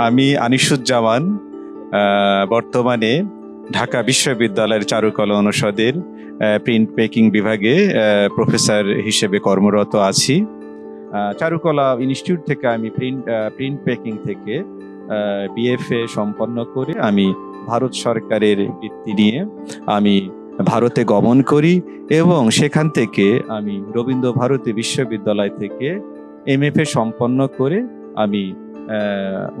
আমি আনিসুজ্জামান বর্তমানে ঢাকা বিশ্ববিদ্যালয়ের চারুকলা অনুষদের প্রিন্ট মেকিং বিভাগে প্রফেসর হিসেবে কর্মরত আছি। চারুকলা ইনস্টিটিউট থেকে আমি প্রিন্ট প্রিন্ট মেকিং থেকে বিএফএ সম্পন্ন করে আমি ভারত সরকারের বৃত্তি নিয়ে আমি ভারতে গমন করি এবং সেখান থেকে আমি রবীন্দ্র ভারতী বিশ্ববিদ্যালয় থেকে এমএফএ সম্পন্ন করে আমি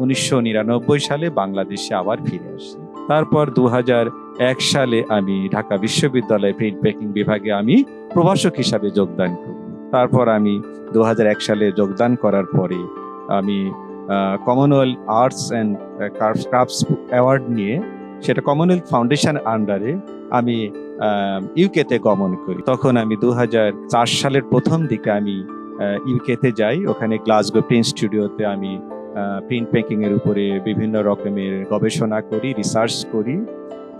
উনিশশো নিরানব্বই সালে বাংলাদেশে আবার ফিরে আসি। তারপর দু সালে আমি ঢাকা বিশ্ববিদ্যালয়ে প্রিন্ট মেকিং বিভাগে আমি প্রভাষক হিসাবে যোগদান করি। তারপর আমি দু সালে যোগদান করার পরে আমি Commonwealth arts and crafts award নিয়ে সেটা কমনওয়েলথ ফাউন্ডেশন আন্ডারে আমি ইউকেতে গমন করি। তখন আমি দু হাজার চার সালের প্রথম দিকে আমি ইউকেতে যাই। ওখানে গ্লাসগো প্রিন্ট স্টুডিওতে আমি প্রিন্ট মেকিং এর উপরে বিভিন্ন রকমের গবেষণা করি রিসার্চ করি।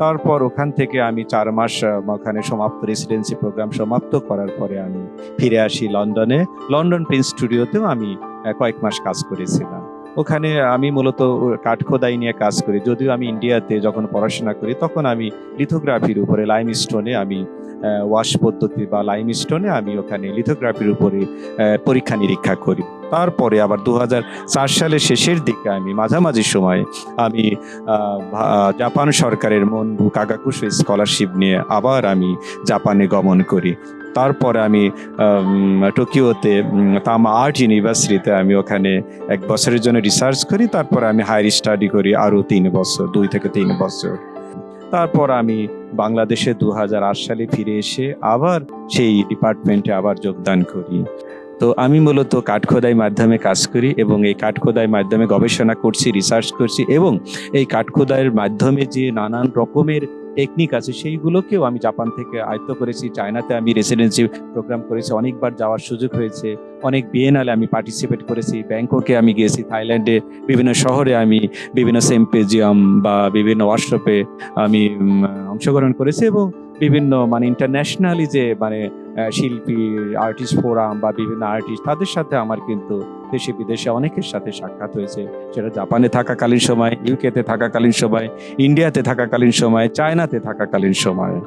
তারপর ওখান থেকে আমি চার মাস ওখানে সমাপ্ত রেসিডেন্সি প্রোগ্রাম সমাপ্ত করার পরে আমি ফিরে আসি লন্ডনে। লন্ডন প্রিন্ট স্টুডিওতেও আমি কয়েক মাস কাজ করেছিলাম। ওখানে আমি মূলত কাঠখোদাই নিয়ে কাজ করি। যদিও আমি ইন্ডিয়াতে যখন পড়াশোনা করি, তখন আমি লিথোগ্রাফির উপরে লাইম স্টোনে আমি ওয়াশ পদ্ধতি বা লাইম স্টোনে আমি ওখানে লিথোগ্রাফির উপরে পরীক্ষা নিরীক্ষা করি। তারপরে আবার দু চার সালের শেষের দিকে আমি মাঝামাঝি সময়ে আমি জাপান সরকারের মনবু কাগাকুশো স্কলারশিপ নিয়ে আবার আমি জাপানে গমন করি। তারপরে আমি টোকিওতে তামা আর্ট ইউনিভার্সিটিতে আমি ওখানে এক বছরের জন্য রিসার্চ করি। তারপরে আমি হায়ার স্টাডি করি আরও তিন বছর, দুই থেকে তিন বছর। তারপর আমি বাংলাদেশে দু হাজার আট সালে ফিরে এসে আবার সেই ডিপার্টমেন্টে আবার যোগদান করি। তো আমি মূলত কাঠখোদাই মাধ্যমে কাজ করি এবং এই কাঠখোদাই মাধ্যমে গবেষণা করছি রিসার্চ করছি এবং এই কাঠখোদাইয়ের মাধ্যমে যে নানান রকমের টেকনিক আছে, সেইগুলোকেও আমি জাপান থেকে আয়ত্ত করেছি, চায়নাতে আমি রেসিডেন্সি প্রোগ্রাম করেছি, অনেকবার যাওয়ার সুযোগ হয়েছে, অনেক বিএনআলে আমি পার্টিসিপেট করেছি ব্যাংককে আমি গিয়েছি থাইল্যান্ডে বিভিন্ন শহরে আমি বিভিন্ন সেম্পেজিয়াম বা বিভিন্ন ওয়ার্কশপে আমি অংশগ্রহণ করেছি এবং বিভিন্ন মানে ইন্টারন্যাশনালি যে মানে শিল্পী আর্টিস্ট ফোরাম বা বিভিন্ন আর্টিস্ট তাদের সাথে আমার কিন্তু দেশে, বিদেশে অনেকের সাথে সাক্ষাৎ হয়েছে। সেটা জাপানে থাকাকালীন সময় ইউকেতে থাকাকালীন সময় ইন্ডিয়াতে থাকাকালীন সময় চায়নাতে থাকাকালীন সময়।